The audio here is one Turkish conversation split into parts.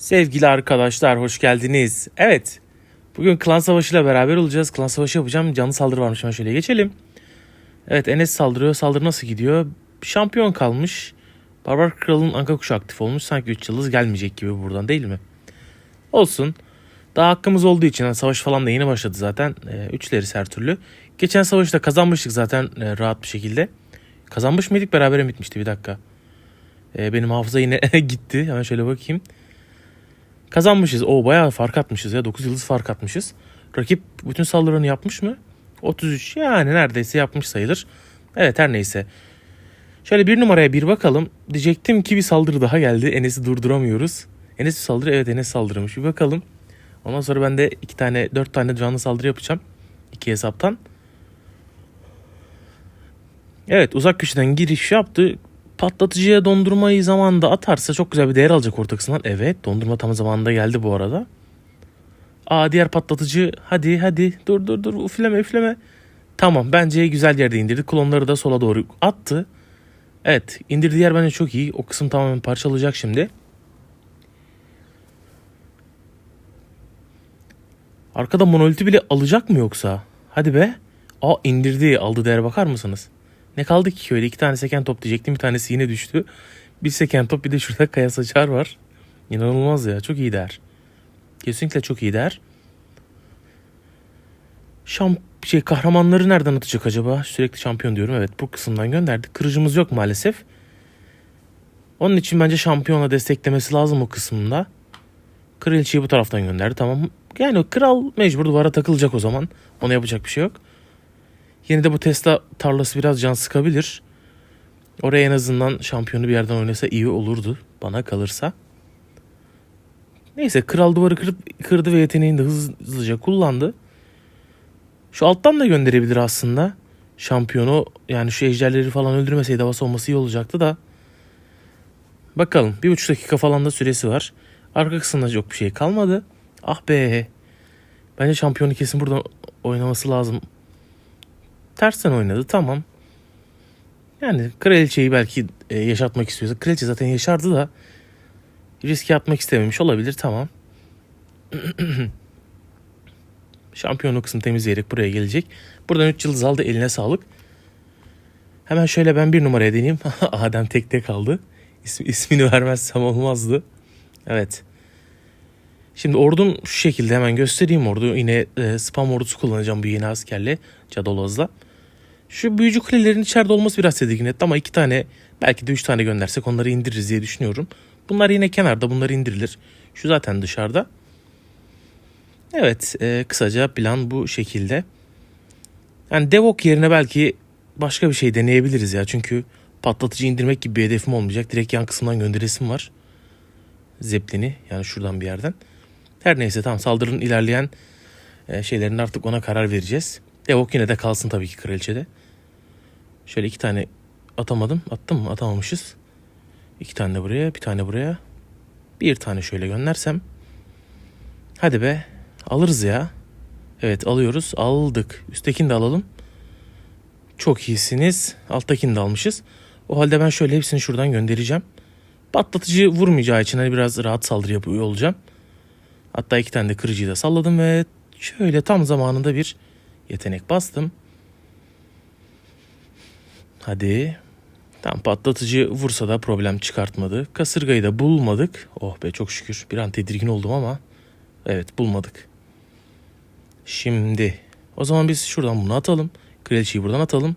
Sevgili arkadaşlar hoş geldiniz. Evet. Bugün klan savaşıyla beraber olacağız. Klan savaşı yapacağım. Canlı saldırı varmış. Hemen şöyle geçelim. Evet Enes saldırıyor. Saldırı nasıl gidiyor? Şampiyon kalmış. Barbar Kral'ın anka kuşu aktif olmuş. Sanki 3 yıldız gelmeyecek gibi buradan değil mi? Olsun. Daha hakkımız olduğu için savaş falan da yeni başladı zaten. Ee, üçleriz her türlü. Geçen savaşta kazanmıştık zaten e, rahat bir şekilde. Kazanmış mıydık? Beraber bitmişti bir dakika. Ee, benim hafıza yine gitti. Hemen şöyle bakayım. Kazanmışız. O bayağı fark atmışız ya. 9 yıldız fark atmışız. Rakip bütün saldırılarını yapmış mı? 33 yani neredeyse yapmış sayılır. Evet her neyse. Şöyle bir numaraya bir bakalım. Diyecektim ki bir saldırı daha geldi. Enes'i durduramıyoruz. Enes saldırı. Evet Enes saldırmış. Bir bakalım. Ondan sonra ben de iki tane, dört tane canlı saldırı yapacağım. İki hesaptan. Evet uzak köşeden giriş yaptı. Patlatıcıya dondurmayı zamanında atarsa çok güzel bir değer alacak orta kısımdan. Evet dondurma tam zamanında geldi bu arada. Aa diğer patlatıcı hadi hadi dur dur dur üfleme üfleme. Tamam bence güzel yerde indirdi. Klonları da sola doğru attı. Evet indirdiği yer bence çok iyi. O kısım tamamen parçalayacak şimdi. Arkada monoliti bile alacak mı yoksa? Hadi be. Aa indirdi aldı değer bakar mısınız? Ne kaldı ki köyde? iki tane seken top diyecektim. Bir tanesi yine düştü. Bir seken top bir de şurada kaya saçar var. İnanılmaz ya. Çok iyi değer. Kesinlikle çok iyi değer. Şamp şey kahramanları nereden atacak acaba? Sürekli şampiyon diyorum. Evet bu kısımdan gönderdi. Kırıcımız yok maalesef. Onun için bence şampiyona desteklemesi lazım o kısmında. Kraliçeyi bu taraftan gönderdi. Tamam. Yani kral mecbur duvara takılacak o zaman. Ona yapacak bir şey yok. Yine de bu Tesla tarlası biraz can sıkabilir. Oraya en azından şampiyonu bir yerden oynasa iyi olurdu bana kalırsa. Neyse kral duvarı kırıp kırdı ve yeteneğini de hızlıca kullandı. Şu alttan da gönderebilir aslında. Şampiyonu yani şu ejderleri falan öldürmeseydi havası olması iyi olacaktı da. Bakalım bir buçuk dakika falan da süresi var. Arka kısımda çok bir şey kalmadı. Ah be. Bence şampiyonu kesin buradan oynaması lazım. Tersten oynadı tamam. Yani kraliçeyi belki e, yaşatmak istiyorsa. Kraliçe zaten yaşardı da riske atmak istememiş olabilir tamam. Şampiyonluk kısmı temizleyerek buraya gelecek. Buradan 3 yıldız aldı eline sağlık. Hemen şöyle ben bir numaraya deneyeyim. Adem tekte kaldı. İsmi, ismini vermezsem olmazdı. Evet. Şimdi ordum şu şekilde hemen göstereyim ordu. Yine e, spam ordusu kullanacağım bu yeni askerle. Cadoloz'la. Şu büyücü kulelerin içeride olması biraz tedirgin etti ama iki tane belki de üç tane göndersek onları indiririz diye düşünüyorum. Bunlar yine kenarda bunlar indirilir. Şu zaten dışarıda. Evet e, kısaca plan bu şekilde. Yani Devok yerine belki başka bir şey deneyebiliriz ya. Çünkü patlatıcı indirmek gibi bir hedefim olmayacak. Direkt yan kısımdan gönderesim var. Zeplin'i yani şuradan bir yerden. Her neyse tamam saldırının ilerleyen e, şeylerinde artık ona karar vereceğiz. Devok yine de kalsın tabii ki kraliçede. Şöyle iki tane atamadım. Attım mı? Atamamışız. İki tane de buraya, bir tane buraya. Bir tane şöyle göndersem. Hadi be. Alırız ya. Evet alıyoruz. Aldık. Üsttekini de alalım. Çok iyisiniz. Alttakini de almışız. O halde ben şöyle hepsini şuradan göndereceğim. Patlatıcı vurmayacağı için hani biraz rahat saldırı yapıyor olacağım. Hatta iki tane de kırıcıyı da salladım ve şöyle tam zamanında bir yetenek bastım. Hadi. Tam patlatıcı vursa da problem çıkartmadı. Kasırgayı da bulmadık. Oh be çok şükür. Bir an tedirgin oldum ama. Evet bulmadık. Şimdi o zaman biz şuradan bunu atalım. Kraliçeyi buradan atalım.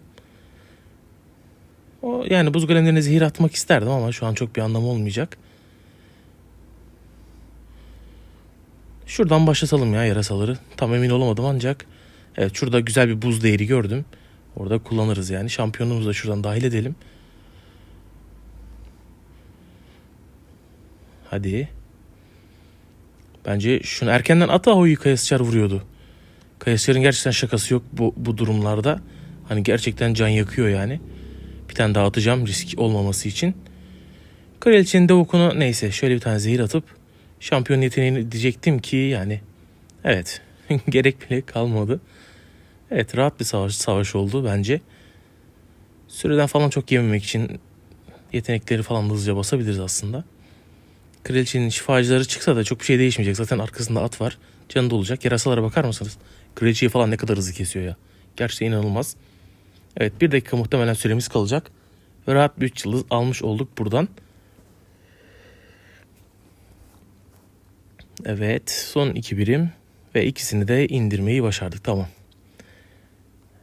O, yani buz golemlerine zehir atmak isterdim ama şu an çok bir anlamı olmayacak. Şuradan başlatalım ya yarasaları. Tam emin olamadım ancak. Evet şurada güzel bir buz değeri gördüm. Orada kullanırız yani. Şampiyonumuzu da şuradan dahil edelim. Hadi. Bence şunu erkenden ata Ahoy'u Kayasçar vuruyordu. Kayasçar'ın gerçekten şakası yok bu, bu durumlarda. Hani gerçekten can yakıyor yani. Bir tane daha atacağım risk olmaması için. Kraliçenin de okunu neyse şöyle bir tane zehir atıp şampiyon yeteneğini diyecektim ki yani evet gerek bile kalmadı. Evet rahat bir savaş, savaş oldu bence. Süreden falan çok yememek için yetenekleri falan hızlıca basabiliriz aslında. Kraliçenin şifacıları çıksa da çok bir şey değişmeyecek. Zaten arkasında at var. Canı da olacak. Yarasalara bakar mısınız? Kraliçeyi falan ne kadar hızlı kesiyor ya. Gerçekten inanılmaz. Evet bir dakika muhtemelen süremiz kalacak. Ve rahat bir 3 yıldız almış olduk buradan. Evet son iki birim ve ikisini de indirmeyi başardık tamam.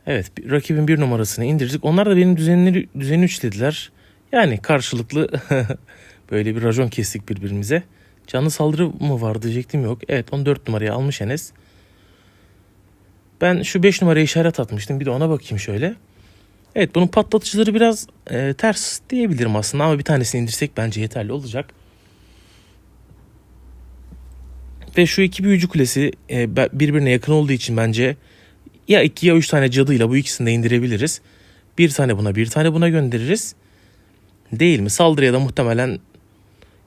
Evet rakibin bir numarasını indirdik. Onlar da benim düzenleri, düzeni üçlediler. Yani karşılıklı böyle bir racon kestik birbirimize. Canlı saldırı mı var diyecektim yok. Evet 14 numarayı almış Enes. Ben şu 5 numaraya işaret atmıştım. Bir de ona bakayım şöyle. Evet bunun patlatıcıları biraz e, ters diyebilirim aslında ama bir tanesini indirsek bence yeterli olacak. Ve şu iki büyücü kulesi e, birbirine yakın olduğu için bence ya iki ya üç tane cadıyla bu ikisini de indirebiliriz. Bir tane buna bir tane buna göndeririz. Değil mi? Saldırıya da muhtemelen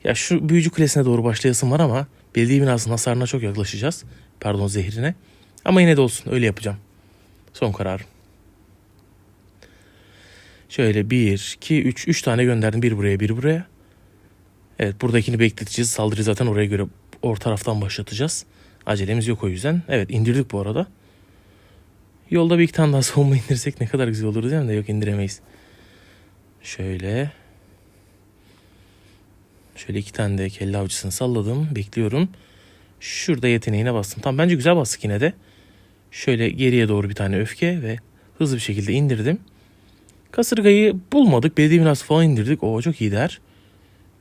ya şu büyücü kulesine doğru başlayasım var ama belediye binasının hasarına çok yaklaşacağız. Pardon zehrine. Ama yine de olsun öyle yapacağım. Son kararım. Şöyle 1, 2, 3, 3 tane gönderdim. Bir buraya, bir buraya. Evet buradakini bekleteceğiz. Saldırıyı zaten oraya göre or taraftan başlatacağız. Acelemiz yok o yüzden. Evet indirdik bu arada. Yolda bir iki tane daha savunma indirsek ne kadar güzel olur değil mi? De yok indiremeyiz. Şöyle. Şöyle iki tane de kelle avcısını salladım. Bekliyorum. Şurada yeteneğine bastım. Tam bence güzel bastık yine de. Şöyle geriye doğru bir tane öfke ve hızlı bir şekilde indirdim. Kasırgayı bulmadık. Belediye binası falan indirdik. O çok iyi der.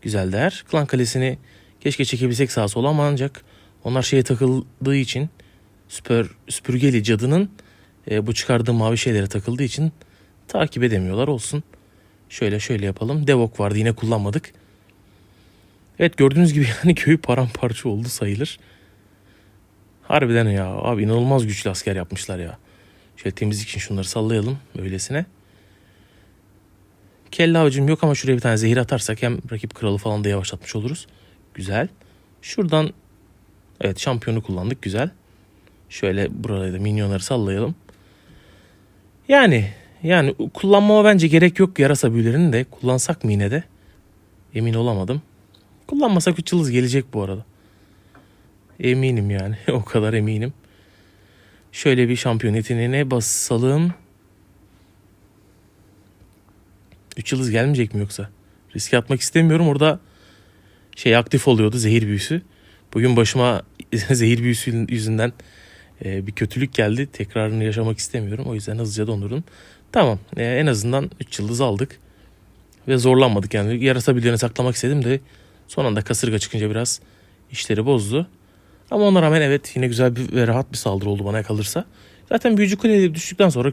Güzel der. Klan kalesini keşke çekebilsek sağa sola ama ancak onlar şeye takıldığı için süpür, süpürgeli cadının e, bu çıkardığı mavi şeylere takıldığı için takip edemiyorlar olsun. Şöyle şöyle yapalım. Devok vardı yine kullanmadık. Evet gördüğünüz gibi yani köy paramparça oldu sayılır. Harbiden ya abi inanılmaz güçlü asker yapmışlar ya. Şöyle temizlik için şunları sallayalım öylesine. Kelle avcım yok ama şuraya bir tane zehir atarsak hem rakip kralı falan da yavaşlatmış oluruz. Güzel. Şuradan evet şampiyonu kullandık güzel. Şöyle buraya da minyonları sallayalım. Yani yani kullanmama bence gerek yok yarasa büyülerini de kullansak mı yine de emin olamadım. Kullanmasak 3 yıldız gelecek bu arada. Eminim yani o kadar eminim. Şöyle bir şampiyon yeteneğine basalım. 3 yıldız gelmeyecek mi yoksa? Riske atmak istemiyorum. Orada şey aktif oluyordu zehir büyüsü. Bugün başıma zehir büyüsü yüzünden e, bir kötülük geldi. Tekrarını yaşamak istemiyorum. O yüzden hızlıca dondurdum. Tamam e, en azından 3 yıldız aldık. Ve zorlanmadık yani. Yarasa büyülerini saklamak istedim de son anda kasırga çıkınca biraz işleri bozdu. Ama ona rağmen evet yine güzel bir ve rahat bir saldırı oldu bana kalırsa. Zaten büyücü kuleye düştükten sonra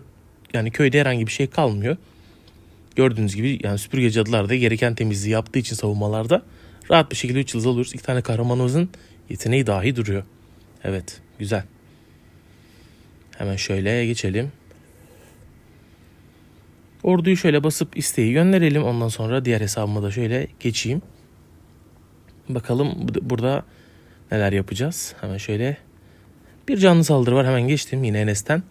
yani köyde herhangi bir şey kalmıyor. Gördüğünüz gibi yani süpürge cadılar da gereken temizliği yaptığı için savunmalarda rahat bir şekilde 3 yıldız alıyoruz. İki tane kahramanımızın yeteneği dahi duruyor. Evet güzel. Hemen şöyle geçelim. Orduyu şöyle basıp isteği gönderelim. Ondan sonra diğer hesabıma da şöyle geçeyim. Bakalım bu- burada neler yapacağız. Hemen şöyle bir canlı saldırı var. Hemen geçtim yine Enes'ten.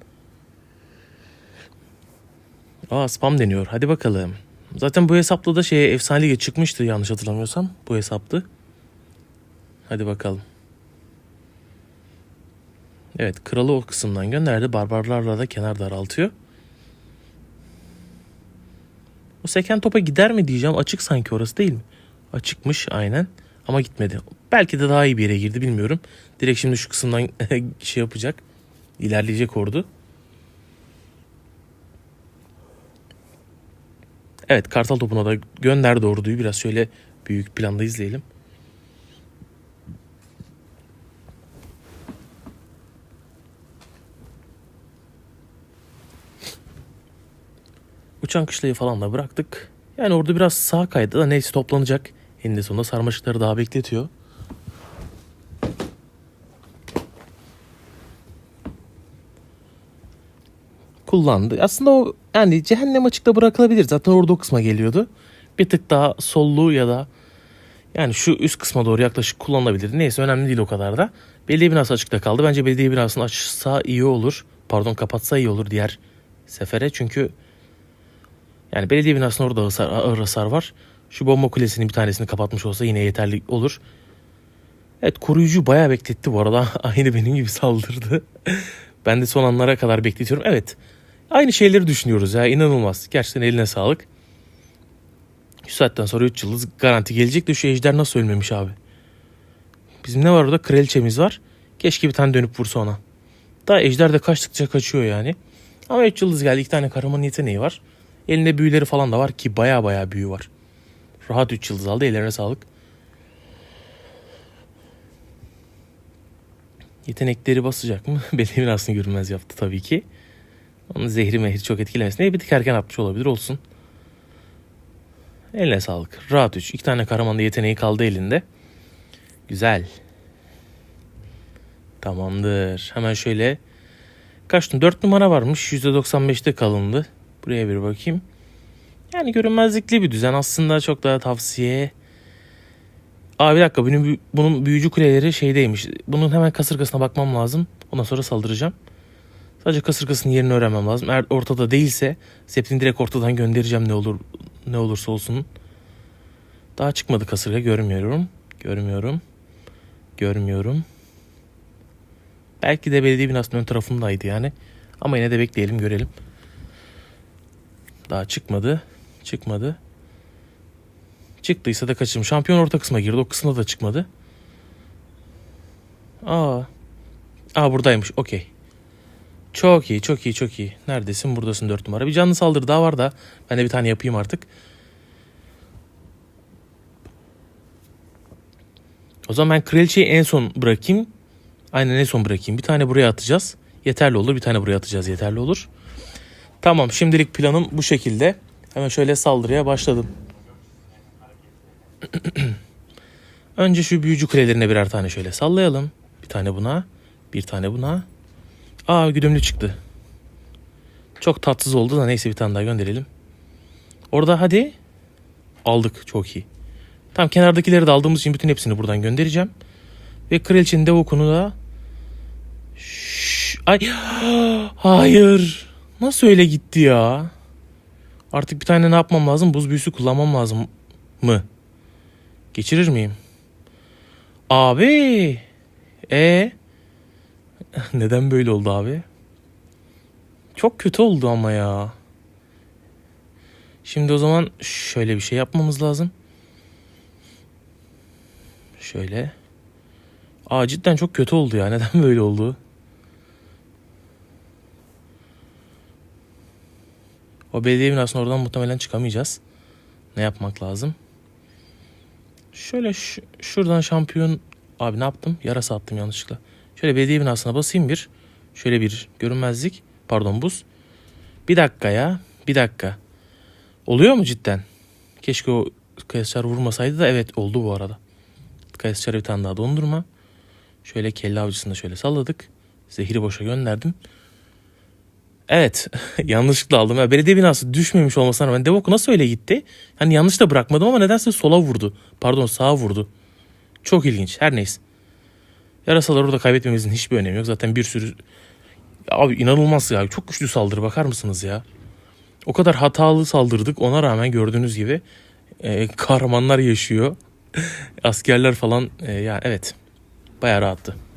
Aa spam deniyor. Hadi bakalım. Zaten bu hesapla da şeye efsane lige çıkmıştı yanlış hatırlamıyorsam. Bu hesaptı. Hadi bakalım. Evet kralı o kısımdan gönderdi. Barbarlarla da kenar daraltıyor. O seken topa gider mi diyeceğim. Açık sanki orası değil mi? Açıkmış aynen. Ama gitmedi. Belki de daha iyi bir yere girdi bilmiyorum. Direkt şimdi şu kısımdan şey yapacak. İlerleyecek ordu. Evet kartal topuna da gönderdi orduyu. Biraz şöyle büyük planda izleyelim. Uçan kışlayı falan da bıraktık. Yani orada biraz sağ kaydı da neyse toplanacak. Eninde sonunda sarmaşıkları daha bekletiyor. Kullandı. Aslında o yani cehennem açıkta bırakılabilir. Zaten orada o kısma geliyordu. Bir tık daha sollu ya da yani şu üst kısma doğru yaklaşık kullanılabilir. Neyse önemli değil o kadar da. Belediye binası açıkta kaldı. Bence belediye binasını açsa iyi olur. Pardon kapatsa iyi olur diğer sefere. Çünkü yani belediye binasının orada hasar, ağır hasar var. Şu bomba kulesinin bir tanesini kapatmış olsa yine yeterli olur. Evet koruyucu bayağı bekletti bu arada. Aynı benim gibi saldırdı. ben de son anlara kadar bekletiyorum. Evet. Aynı şeyleri düşünüyoruz ya. inanılmaz. Gerçekten eline sağlık. Şu saatten sonra 3 yıldız garanti gelecek de şu ejder nasıl ölmemiş abi. Bizim ne var orada? Kraliçemiz var. Keşke bir tane dönüp vursa ona. Daha ejder de kaçtıkça kaçıyor yani. Ama 3 yıldız geldi. 2 tane kahraman yeteneği var. Elinde büyüleri falan da var ki baya baya büyü var. Rahat 3 yıldız aldı. Ellerine sağlık. Yetenekleri basacak mı? Benim aslında görünmez yaptı tabii ki. Onun zehri mehri çok etkilemesin diye bir tık erken atmış olabilir olsun. Eline sağlık. Rahat 3. İki tane kahraman da yeteneği kaldı elinde. Güzel. Tamamdır. Hemen şöyle kaçtım? 4 numara varmış. %95'te kalındı. Buraya bir bakayım. Yani görünmezlikli bir düzen. Aslında çok daha tavsiye. Aa bir dakika bunun, bunun büyücü kuleleri şeydeymiş. Bunun hemen kasırgasına bakmam lazım. Ondan sonra saldıracağım. Sadece kasırgasının yerini öğrenmem lazım. Eğer ortada değilse Septini direkt ortadan göndereceğim ne olur ne olursa olsun. Daha çıkmadı kasırga görmüyorum. Görmüyorum. Görmüyorum. Belki de belediye binasının ön tarafındaydı yani. Ama yine de bekleyelim görelim. Daha çıkmadı. Çıkmadı. Çıktıysa da kaçırım. Şampiyon orta kısma girdi. O kısımda da çıkmadı. Aa. Aa buradaymış. Okey. Çok iyi, çok iyi, çok iyi. Neredesin? Buradasın 4 numara. Bir canlı saldırı daha var da ben de bir tane yapayım artık. O zaman ben kraliçeyi en son bırakayım. Aynen en son bırakayım. Bir tane buraya atacağız. Yeterli olur. Bir tane buraya atacağız. Yeterli olur. Tamam şimdilik planım bu şekilde. Hemen şöyle saldırıya başladım. Önce şu büyücü kulelerine birer tane şöyle sallayalım. Bir tane buna. Bir tane buna. Aa güdümlü çıktı. Çok tatsız oldu da neyse bir tane daha gönderelim. Orada hadi. Aldık çok iyi. Tam kenardakileri de aldığımız için bütün hepsini buradan göndereceğim. Ve kraliçenin de okunu da Şşş, ay hayır. Nasıl öyle gitti ya? Artık bir tane ne yapmam lazım? Buz büyüsü kullanmam lazım mı? Geçirir miyim? Abi. E neden böyle oldu abi? Çok kötü oldu ama ya. Şimdi o zaman şöyle bir şey yapmamız lazım. Şöyle. Aa cidden çok kötü oldu ya. Neden böyle oldu? O belediye binasının oradan muhtemelen çıkamayacağız. Ne yapmak lazım? Şöyle şuradan şampiyon... Abi ne yaptım? Yarasa attım yanlışlıkla. Şöyle belediye binasına basayım bir. Şöyle bir görünmezlik. Pardon buz. Bir dakika ya. Bir dakika. Oluyor mu cidden? Keşke o kayısçar vurmasaydı da evet oldu bu arada. Kayısçar'a bir tane daha dondurma. Şöyle kelle avcısını şöyle salladık. Zehri boşa gönderdim. Evet yanlışlıkla aldım. Ya, belediye binası düşmemiş olmasına rağmen Devok nasıl öyle gitti? Hani yanlış da bırakmadım ama nedense sola vurdu. Pardon sağa vurdu. Çok ilginç. Her neyse. Yarasaları orada kaybetmemizin hiçbir önemi yok. Zaten bir sürü... Abi inanılmaz ya. Çok güçlü saldırı bakar mısınız ya? O kadar hatalı saldırdık. Ona rağmen gördüğünüz gibi e, kahramanlar yaşıyor. Askerler falan e, yani evet. Bayağı rahattı.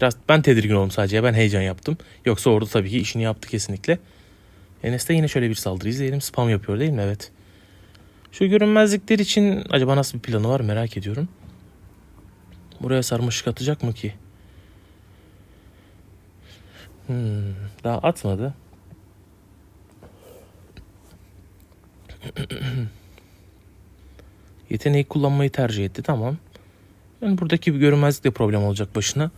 Biraz ben tedirgin oldum sadece. Ben heyecan yaptım. Yoksa orada tabii ki işini yaptı kesinlikle. Enes'te yine şöyle bir saldırı izleyelim. Spam yapıyor değil mi? Evet. Şu görünmezlikler için acaba nasıl bir planı var merak ediyorum. Buraya sarmaşık atacak mı ki? Hmm, daha atmadı. Yeteneği kullanmayı tercih etti. Tamam. Yani buradaki bir görünmezlik de problem olacak başına.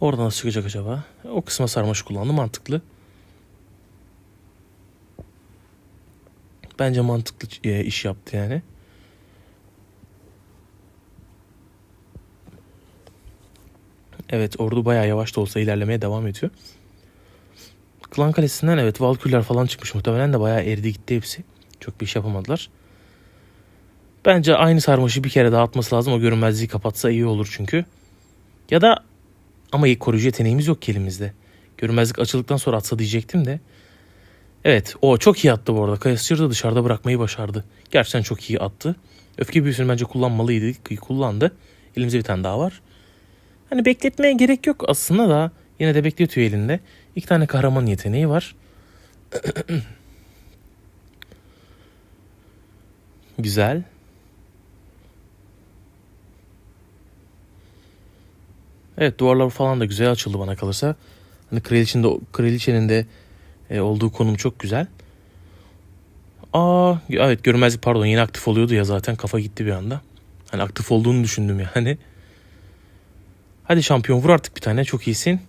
Oradan nasıl çıkacak acaba? O kısma sarmaşık kullandı. Mantıklı. Bence mantıklı e, iş yaptı yani. Evet ordu bayağı yavaş da olsa ilerlemeye devam ediyor. Klan Kalesi'nden evet Valkürler falan çıkmış muhtemelen de bayağı eridi gitti hepsi. Çok bir iş yapamadılar. Bence aynı sarmaşı bir kere daha atması lazım. O görünmezliği kapatsa iyi olur çünkü. Ya da ama koruyucu yeteneğimiz yok ki elimizde. Görünmezlik açıldıktan sonra atsa diyecektim de. Evet o çok iyi attı bu arada. Kayasıcır da dışarıda bırakmayı başardı. Gerçekten çok iyi attı. Öfke büyüsünü bence kullanmalıydı. Kullandı. Elimizde bir tane daha var. Hani bekletmeye gerek yok aslında da yine de bekletiyor elinde. İki tane kahraman yeteneği var. Güzel. Evet duvarlar falan da güzel açıldı bana kalırsa. Hani kraliçenin de, kraliçenin de e, olduğu konum çok güzel. Aa evet görünmezlik pardon yine aktif oluyordu ya zaten kafa gitti bir anda. Hani aktif olduğunu düşündüm yani. Hadi şampiyon vur artık bir tane çok iyisin.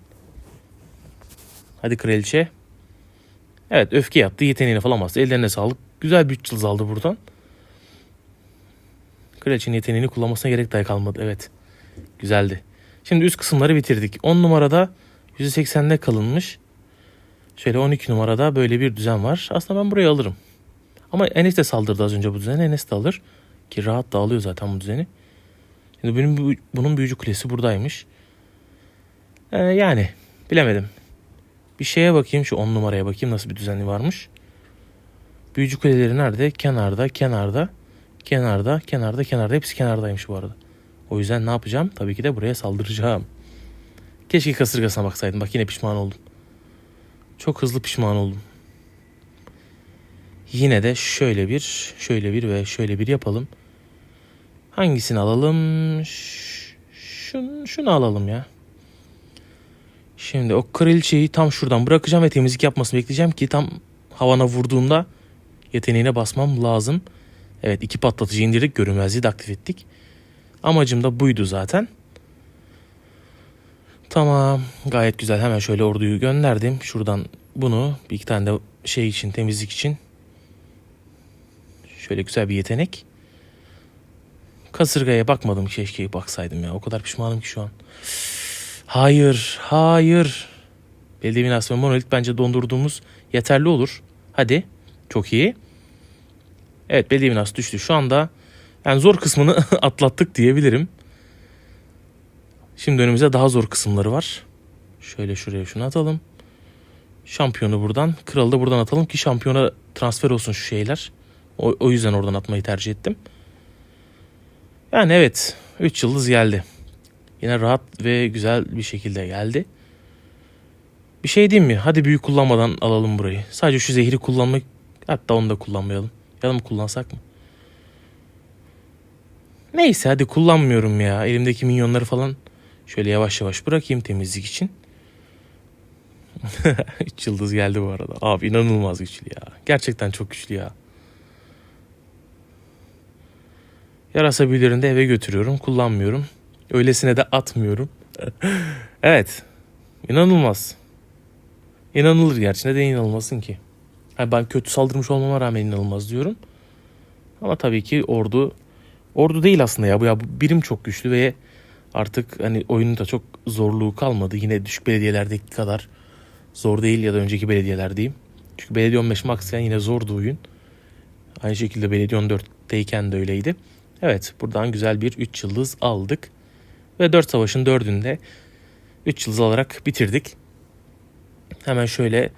Hadi kraliçe. Evet öfke yaptı yeteneğini falan bastı. Ellerine sağlık. Güzel bir üç yıldız aldı buradan. Kraliçenin yeteneğini kullanmasına gerek dahi kalmadı. Evet. Güzeldi. Şimdi üst kısımları bitirdik. 10 numarada %80'de kalınmış. Şöyle 12 numarada böyle bir düzen var. Aslında ben burayı alırım. Ama Enes de saldırdı az önce bu düzeni. Enes de alır. Ki rahat da alıyor zaten bu düzeni. Şimdi benim bu- bunun büyücü kulesi buradaymış. Ee, yani bilemedim. Bir şeye bakayım şu 10 numaraya bakayım nasıl bir düzenli varmış. Büyücü kuleleri nerede? Kenarda, kenarda, kenarda, kenarda, kenarda. Hepsi kenardaymış bu arada. O yüzden ne yapacağım? Tabii ki de buraya saldıracağım. Keşke kasırgasına baksaydım. Bak yine pişman oldum. Çok hızlı pişman oldum. Yine de şöyle bir, şöyle bir ve şöyle bir yapalım. Hangisini alalım? Şunu, şunu alalım ya. Şimdi o kraliçeyi tam şuradan bırakacağım ve temizlik yapmasını bekleyeceğim ki tam havana vurduğunda yeteneğine basmam lazım. Evet iki patlatıcı indirdik görünmezliği de aktif ettik. Amacım da buydu zaten. Tamam gayet güzel hemen şöyle orduyu gönderdim. Şuradan bunu bir iki tane de şey için temizlik için. Şöyle güzel bir yetenek. Kasırgaya bakmadım keşke baksaydım ya. O kadar pişmanım ki şu an. Hayır, hayır. Belediye binası ve monolit bence dondurduğumuz yeterli olur. Hadi. Çok iyi. Evet belediye binası düştü. Şu anda yani zor kısmını atlattık diyebilirim. Şimdi önümüzde daha zor kısımları var. Şöyle şuraya şunu atalım. Şampiyonu buradan, kralı da buradan atalım ki şampiyona transfer olsun şu şeyler. O, o yüzden oradan atmayı tercih ettim. Yani evet 3 yıldız geldi. Yine rahat ve güzel bir şekilde geldi. Bir şey diyeyim mi? Hadi büyük kullanmadan alalım burayı. Sadece şu zehri kullanmak hatta onu da kullanmayalım. Ya da mı kullansak mı? Neyse hadi kullanmıyorum ya. Elimdeki minyonları falan şöyle yavaş yavaş bırakayım temizlik için. 3 yıldız geldi bu arada. Abi inanılmaz güçlü ya. Gerçekten çok güçlü ya. Yarasa büyülerini eve götürüyorum. Kullanmıyorum. Öylesine de atmıyorum. evet. İnanılmaz. İnanılır gerçi. Neden inanılmasın ki? Ha, ben kötü saldırmış olmama rağmen inanılmaz diyorum. Ama tabii ki ordu ordu değil aslında ya. Bu ya bu birim çok güçlü ve artık hani oyunun da çok zorluğu kalmadı. Yine düşük belediyelerdeki kadar zor değil ya da önceki belediyeler diyeyim. Çünkü belediye 15 max yani yine zordu oyun. Aynı şekilde belediye 14'teyken de öyleydi. Evet buradan güzel bir 3 yıldız aldık. Ve 4 savaşın 4'ünde 3 yıldız alarak bitirdik. Hemen şöyle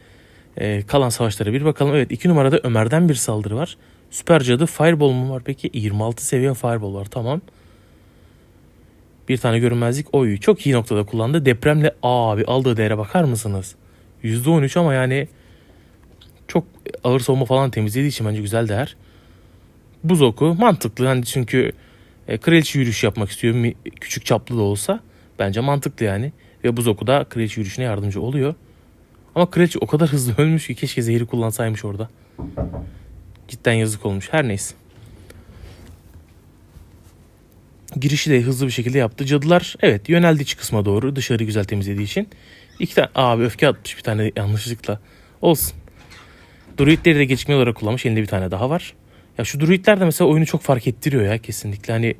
e, kalan savaşlara bir bakalım. Evet 2 numarada Ömer'den bir saldırı var. Süper cadı Fireball mu var peki? 26 seviye Fireball var tamam. Bir tane görünmezlik oy çok iyi noktada kullandı. Depremle abi aldığı değere bakar mısınız? %13 ama yani çok ağır savunma falan temizlediği için bence güzel değer. Buz oku mantıklı hani çünkü e, kraliçe yürüyüş yapmak istiyor küçük çaplı da olsa bence mantıklı yani. Ve buz oku da kraliçe yürüyüşüne yardımcı oluyor. Ama kraliçe o kadar hızlı ölmüş ki keşke zehri kullansaymış orada. Cidden yazık olmuş. Her neyse. Girişi de hızlı bir şekilde yaptı. Cadılar evet yöneldi iç kısma doğru. Dışarı güzel temizlediği için. İki tane abi öfke atmış bir tane yanlışlıkla. Olsun. Druidleri de gecikme olarak kullanmış. Elinde bir tane daha var. Ya şu druidler de mesela oyunu çok fark ettiriyor ya kesinlikle. Hani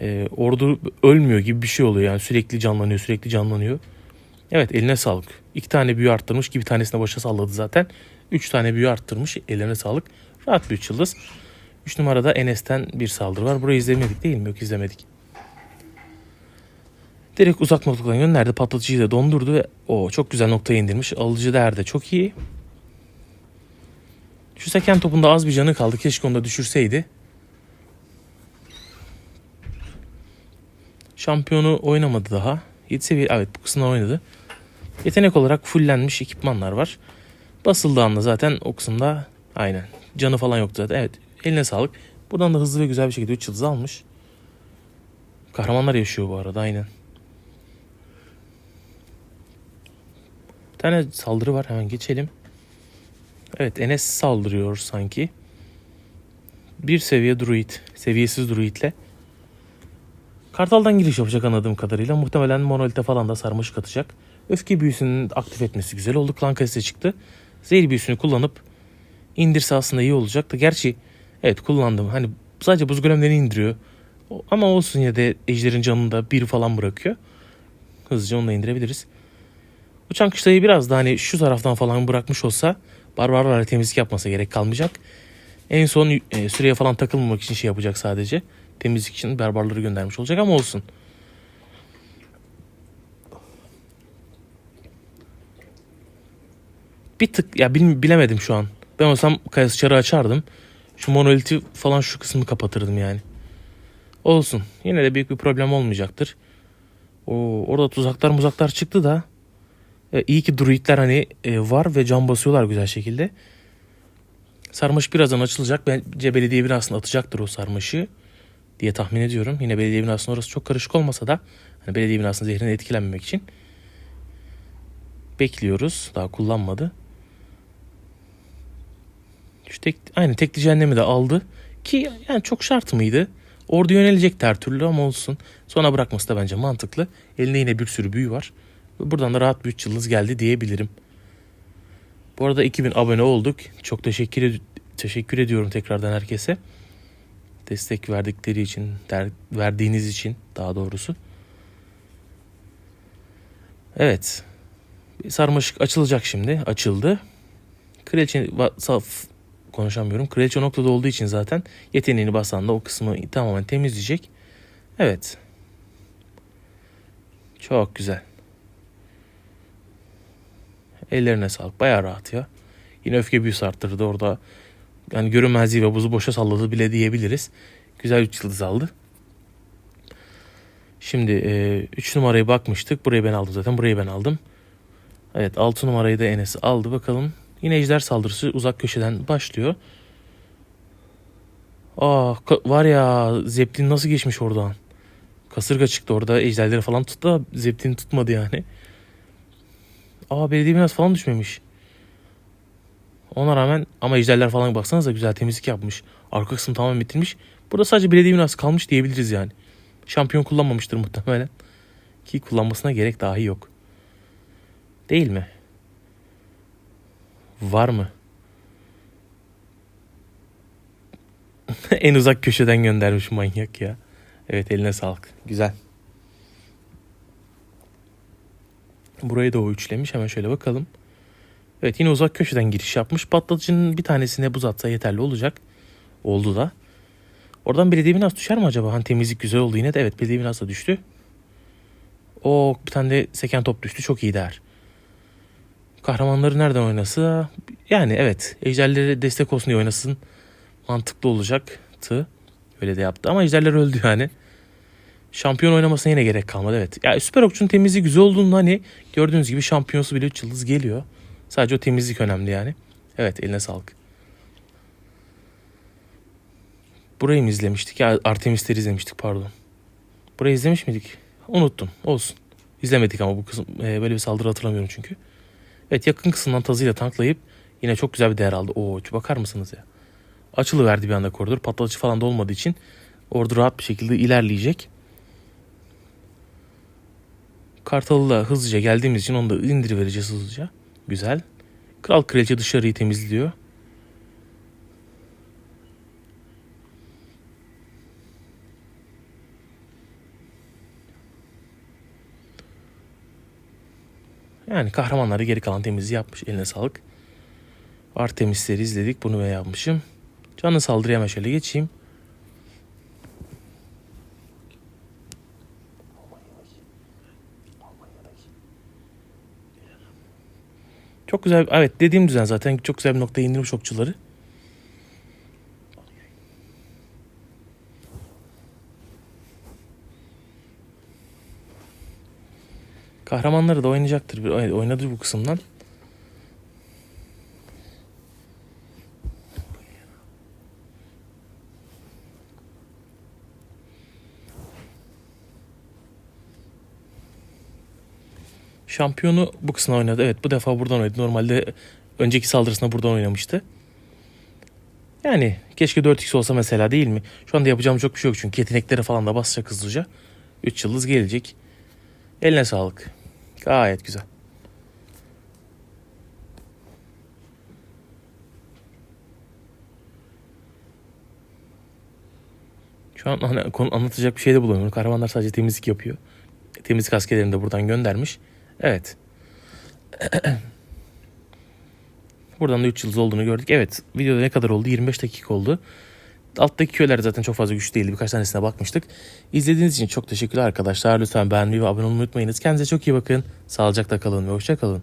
e, ordu ölmüyor gibi bir şey oluyor yani sürekli canlanıyor sürekli canlanıyor. Evet eline sağlık. İki tane büyü arttırmış ki bir tanesine başa salladı zaten. Üç tane büyü arttırmış eline sağlık. Rahat bir üç yıldız. Üç numarada Enes'ten bir saldırı var. Burayı izlemedik değil mi? Yok izlemedik. Direkt uzak noktadan gönderdi. Patlatıcıyı da dondurdu ve o çok güzel noktaya indirmiş. Alıcı değer de çok iyi. Şu seken topunda az bir canı kaldı. Keşke onu da düşürseydi. Şampiyonu oynamadı daha. 7 seviye evet bu kısımda oynadı. Yetenek olarak fullenmiş ekipmanlar var. Basıldığı anda zaten o kısımda aynen. Canı falan yoktu zaten. Evet eline sağlık. Buradan da hızlı ve güzel bir şekilde 3 yıldız almış. Kahramanlar yaşıyor bu arada aynen. Bir tane saldırı var hemen geçelim. Evet Enes saldırıyor sanki. Bir seviye druid. Seviyesiz druidle. Kartal'dan giriş yapacak anladığım kadarıyla. Muhtemelen monolite falan da sarmaşık atacak. Öfke büyüsünün aktif etmesi güzel oldu. Klan kasesi çıktı. Zehir büyüsünü kullanıp indirse aslında iyi olacaktı. Gerçi evet kullandım. Hani sadece buz golemlerini indiriyor. Ama olsun ya da ejderin canını da bir falan bırakıyor. Hızlıca onu da indirebiliriz. Uçan kışlayı biraz da hani şu taraftan falan bırakmış olsa barbarlarla temizlik yapmasa gerek kalmayacak. En son e, süreye falan takılmamak için şey yapacak sadece. Temizlik için barbarları göndermiş olacak ama olsun. Bir tık ya bil- bilemedim şu an. Ben olsam kayası çarı açardım. Şu monoliti falan şu kısmını kapatırdım yani. Olsun. Yine de büyük bir problem olmayacaktır. O orada tuzaklar muzaklar çıktı da e, iyi ki druidler hani e, var ve can basıyorlar güzel şekilde. Sarmaşık birazdan açılacak. Bence belediye binasını atacaktır o sarmaşığı diye tahmin ediyorum. Yine belediye binasının orası çok karışık olmasa da hani belediye binasının zehrine etkilenmemek için bekliyoruz. Daha kullanmadı. Şu tek, aynı tekli cehennemi de aldı. Ki yani çok şart mıydı? Orada yönelecekti her türlü ama olsun. Sonra bırakması da bence mantıklı. Elinde yine bir sürü büyü var. Buradan da rahat bir 3 yıldız geldi diyebilirim. Bu arada 2000 abone olduk. Çok teşekkür ed- teşekkür ediyorum tekrardan herkese. Destek verdikleri için, der- verdiğiniz için daha doğrusu. Evet. Sarmaşık açılacak şimdi. Açıldı. Kraliçe va- saf konuşamıyorum. Kraliçe noktada olduğu için zaten yeteneğini basan da o kısmı tamamen temizleyecek. Evet. Çok güzel. Ellerine sağlık. Bayağı rahat ya. Yine öfke büyüsü arttırdı orada. Yani görünmezliği ve buzu boşa salladı bile diyebiliriz. Güzel 3 yıldız aldı. Şimdi 3 numarayı bakmıştık. Burayı ben aldım zaten. Burayı ben aldım. Evet 6 numarayı da Enes aldı. Bakalım. Yine ejder saldırısı uzak köşeden başlıyor. Ka- var ya Zeppelin nasıl geçmiş oradan? Kasırga çıktı orada. Ejderleri falan tuttu da Zeppelin tutmadı yani. Aa belediye binası falan düşmemiş. Ona rağmen ama ejderler falan baksanıza güzel temizlik yapmış. Arka kısmı tamamen bitirmiş. Burada sadece belediye binası kalmış diyebiliriz yani. Şampiyon kullanmamıştır muhtemelen. Ki kullanmasına gerek dahi yok. Değil mi? Var mı? en uzak köşeden göndermiş manyak ya. Evet eline sağlık. Güzel. Burayı da o üçlemiş. Hemen şöyle bakalım. Evet yine uzak köşeden giriş yapmış. Patlatıcının bir tanesine buz atsa yeterli olacak. Oldu da. Oradan belediye binası düşer mi acaba? Hani temizlik güzel oldu yine de. Evet belediye binası da düştü. O bir tane de seken top düştü. Çok iyi der. Kahramanları nereden oynasa? Yani evet. Ejderlere destek olsun diye oynasın. Mantıklı olacaktı. Öyle de yaptı. Ama ejderler öldü yani. Şampiyon oynamasına yine gerek kalmadı evet. Ya süper okçunun temizliği güzel olduğunda hani gördüğünüz gibi şampiyonsu bile 3 yıldız geliyor. Sadece o temizlik önemli yani. Evet eline sağlık. Burayı mı izlemiştik? Ya Artemis'leri izlemiştik pardon. Burayı izlemiş miydik? Unuttum. Olsun. İzlemedik ama bu kısım e, böyle bir saldırı hatırlamıyorum çünkü. Evet yakın kısımdan tazıyla tanklayıp yine çok güzel bir değer aldı. Oo bakar mısınız ya? Açılı verdi bir anda koridor. Patlatıcı falan da olmadığı için orada rahat bir şekilde ilerleyecek. Kartalı'la hızlıca geldiğimiz için onu da indirivereceğiz hızlıca. Güzel. Kral kraliçe dışarıyı temizliyor. Yani kahramanları geri kalan temizliği yapmış. Eline sağlık. Artemisleri izledik. Bunu ben yapmışım. Canlı saldırıya hemen şöyle geçeyim. Çok güzel. Evet dediğim düzen zaten çok güzel bir noktaya indirmiş okçuları. Kahramanları da oynayacaktır. Oynadı bu kısımdan. Şampiyonu bu kısımda oynadı. Evet bu defa buradan oynadı. Normalde önceki saldırısında buradan oynamıştı. Yani keşke 4x olsa mesela değil mi? Şu anda yapacağım çok bir şey yok çünkü yeteneklere falan da basacak hızlıca. 3 yıldız gelecek. Eline sağlık. Gayet güzel. Şu an hani konu anlatacak bir şey de bulamıyorum. Kahramanlar sadece temizlik yapıyor. Temizlik askerlerini de buradan göndermiş. Evet. Buradan da 3 yıldız olduğunu gördük. Evet videoda ne kadar oldu? 25 dakika oldu. Alttaki köyler zaten çok fazla güçlü değildi. Birkaç tanesine bakmıştık. İzlediğiniz için çok teşekkürler arkadaşlar. Lütfen beğenmeyi ve abone olmayı unutmayınız. Kendinize çok iyi bakın. Sağlıcakla kalın ve hoşça kalın.